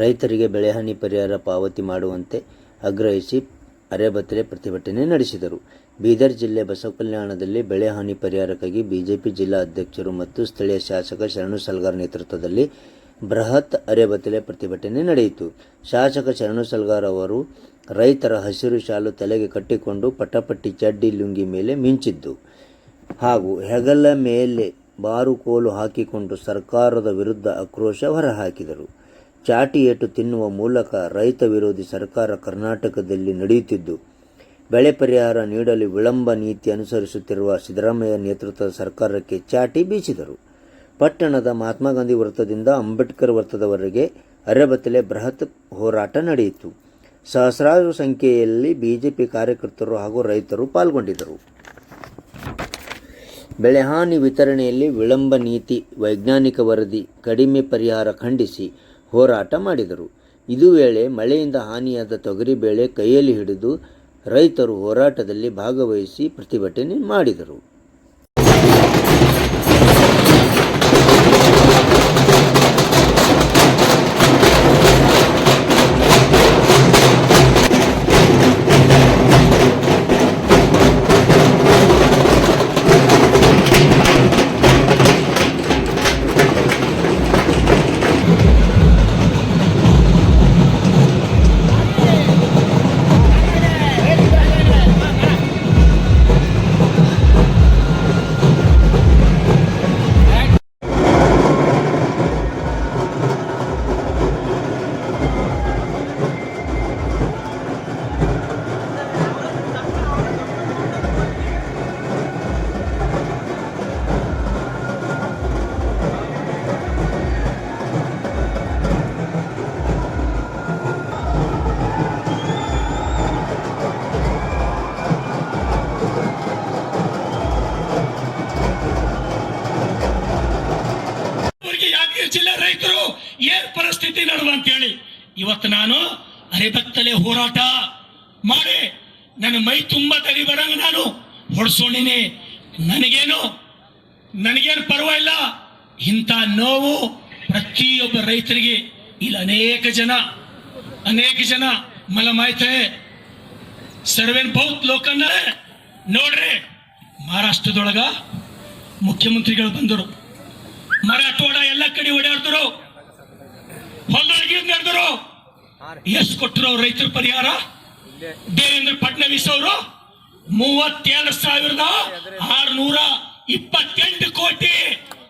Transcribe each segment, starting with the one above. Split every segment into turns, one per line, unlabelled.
ರೈತರಿಗೆ ಬೆಳೆಹಾನಿ ಪರಿಹಾರ ಪಾವತಿ ಮಾಡುವಂತೆ ಆಗ್ರಹಿಸಿ ಅರೆಬತ್ರೆ ಪ್ರತಿಭಟನೆ ನಡೆಸಿದರು. ಬೀದರ್ ಜಿಲ್ಲೆ ಬಸವಕಲ್ಯಾಣದಲ್ಲಿ ಬೆಳೆಹಾನಿ ಪರಿಹಾರಕ್ಕಾಗಿ ಬಿಜೆಪಿ ಜಿಲ್ಲಾ ಅಧ್ಯಕ್ಷರು ಮತ್ತು ಸ್ಥಳೀಯ ಶಾಸಕ ಶರಣು ಸಲ್ಗಾರ್ ನೇತೃತ್ವದಲ್ಲಿ ಬೃಹತ್ ಅರೆಬತ್ತಲೆ ಪ್ರತಿಭಟನೆ ನಡೆಯಿತು. ಶಾಸಕ ಶರಣು ಸಲ್ಗಾರ್ ಅವರು ರೈತರ ಹಸಿರು ಶಾಲು ತಲೆಗೆ ಕಟ್ಟಿಕೊಂಡು ಪಟಪಟ್ಟಿ ಚಡ್ಡಿ ಲುಂಗಿ ಮೇಲೆ ಮಿಂಚಿದ್ದು ಹಾಗೂ ಹೆಗಲ ಮೇಲೆ ಬಾರುಕೋಲು ಹಾಕಿಕೊಂಡು ಸರ್ಕಾರದ ವಿರುದ್ಧ ಆಕ್ರೋಶ ಹೊರಹಾಕಿದರು. ಚಾಟಿ ಏಟು ತಿನ್ನುವ ಮೂಲಕ ರೈತ ವಿರೋಧಿ ಸರ್ಕಾರ ಕರ್ನಾಟಕದಲ್ಲಿ ನಡೆಯುತ್ತಿದ್ದು, ಬೆಳೆ ಪರಿಹಾರ ನೀಡಲು ವಿಳಂಬ ನೀತಿ ಅನುಸರಿಸುತ್ತಿರುವ ಸಿದ್ದರಾಮಯ್ಯ ನೇತೃತ್ವದ ಸರ್ಕಾರಕ್ಕೆ ಚಾಟಿ ಬೀಸಿದರು ಪಟ್ಟಣದ ಮಹಾತ್ಮ ಗಾಂಧಿ ವೃತ್ತದಿಂದ ಅಂಬೇಡ್ಕರ್ ವೃತ್ತದವರೆಗೆ ಅರೆಬತ್ತಲೆ ಬೃಹತ್ ಹೋರಾಟ ನಡೆಯಿತು. ಸಹಸ್ರಾರು ಸಂಖ್ಯೆಯಲ್ಲಿ ಬಿಜೆಪಿ ಕಾರ್ಯಕರ್ತರು ಹಾಗೂ ರೈತರು ಪಾಲ್ಗೊಂಡಿದ್ದರು. ಬೆಳೆಹಾನಿ ವಿತರಣೆಯಲ್ಲಿ ವಿಳಂಬ ನೀತಿ, ವೈಜ್ಞಾನಿಕ ವರದಿ, ಕಡಿಮೆ ಪರಿಹಾರ ಖಂಡಿಸಿ ಹೋರಾಟ ಮಾಡಿದರು. ಇದು ವೇಳೆ ಮಳೆಯಿಂದ ಹಾನಿಯಾದ ತೊಗರಿಬೇಳೆ ಕೈಯಲ್ಲಿ ಹಿಡಿದು ರೈತರು ಹೋರಾಟದಲ್ಲಿ ಭಾಗವಹಿಸಿ ಪ್ರತಿಭಟನೆ ಮಾಡಿದರು.
ಯಾದಗಿರಿ ಜಿಲ್ಲೆ ರೈತರು ಏನ್ ಪರಿಸ್ಥಿತಿ ನಡೆದ ಅಂತೇಳಿ ಇವತ್ತು ನಾನು ಅರೆಬತ್ತಲೆ ಹೋರಾಟ ಮಾಡಿ ನನ್ನ ಮೈ ತುಂಬ ತಡಿ ಬರಂಗ ನಾನು ಹೊಡ್ಸೋಣಿನಿ. ನನಗೇನು ನನಗೇನು ಇಲ್ಲ ಇಂಥ ನೋವು ಪ್ರತಿಯೊಬ್ಬ ರೈತರಿಗೆ ಇಲ್ಲಿ, ಅನೇಕ ಜನ ಅನೇಕ ಜನ. ಮಲ ಮಾಹಿತಿ ಸರ್ವೇನ್ ಬೌತ್ ಲೋಕನ್ನ ನೋಡ್ರಿ, ಮಹಾರಾಷ್ಟ್ರದೊಳಗ ಮುಖ್ಯಮಂತ್ರಿಗಳು ಬಂದರು. ಮರಾಠವಾಡ ಎಲ್ಲ ಕಡೆ ಓಡಾಡ್ತರು ಹೊಲದೊಳಗೆ ನಡೆದ್ರು? ಎಷ್ಟು ಕೊಟ್ಟರು ರೈತರ ಪರಿಹಾರ. ದೇವೇಂದ್ರ ಫಡ್ನವೀಸ್ ಅವರು ಮೂವತ್ತೇಳು ಸಾವಿರದ ಆರ್ನೂರ ಇಪ್ಪತ್ತೆಂಟು ಕೋಟಿ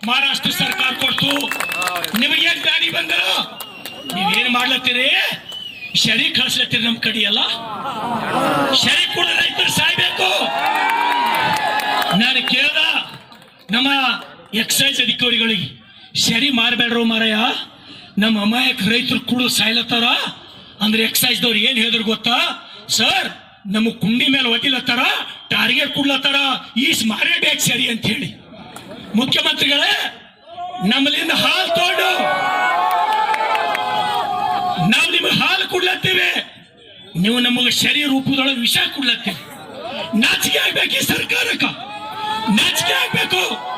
ಮಹಾರಾಷ್ಟ್ರ ಸರ್ಕಾರ ಕೊಡ್ತು. ನಿಮಗೆ ಗಾಡಿ ಬಂದರು? ನೀವೇನ್ ಮಾಡ್ಲತ್ತೀರಿ? ಶರಿ ಕಳ್ಸ್ಲತ್ತೀರಿ ನಮ್ ಕಡೆ ಎಲ್ಲ. ಶರಿ ಕೂಡ ರೈತರು ಸಾಯ್ಬೇಕು. ನಾನು ಕೇಳ್ದ ನಮ್ಮ ಎಕ್ಸೈಸ್ ಅಧಿಕಾರಿಗಳಿಗೆ ಸರಿ ಮಾರಬೇಡ್ರು ಮಾರಾಯ, ನಮ್ಮ ಅಮಾಯಕ ರೈತರು ಕೂಡ ಸಾಯ್ಲತ್ತಾರ? ಅಂದ್ರೆ ಎಕ್ಸೈಸ್ದವ್ರು ಏನ್ ಹೇಳಿದ್ರು ಗೊತ್ತಾ? ಸರ್, ನಮ್ಮ ಕುಂಡಿ ಮೇಲೆ ಒದಿಲತ್ತಾರ ಟಾರ್ಗೆಟ್ ಕೊಡ್ಲತ್ತಾರ, ಈಸ್ ಮಾರೇಬೇಕು ಸರಿ ಅಂತ ಹೇಳಿ. ಮುಖ್ಯಮಂತ್ರಿಗಳೇ, ನಮ್ಮಲ್ಲಿಂದ ಹಾಲು ತೋಡು ನಾವು ನಿಮ್ಗೆ ಹಾಲು ಕೊಡ್ಲತ್ತೀವಿ. ನೀವು ನಮಗೆ ಶರೀರ ರೂಪದೊಳಗೆ ವಿಷ ಕೊಡ್ಲತ್ತೀವಿ ನಾಚಿಕೆ ಆಗ್ಬೇಕು ಈ ಸರ್ಕಾರಕ್ಕ. ನಾಚಿಕೆ ಆಗ್ಬೇಕು.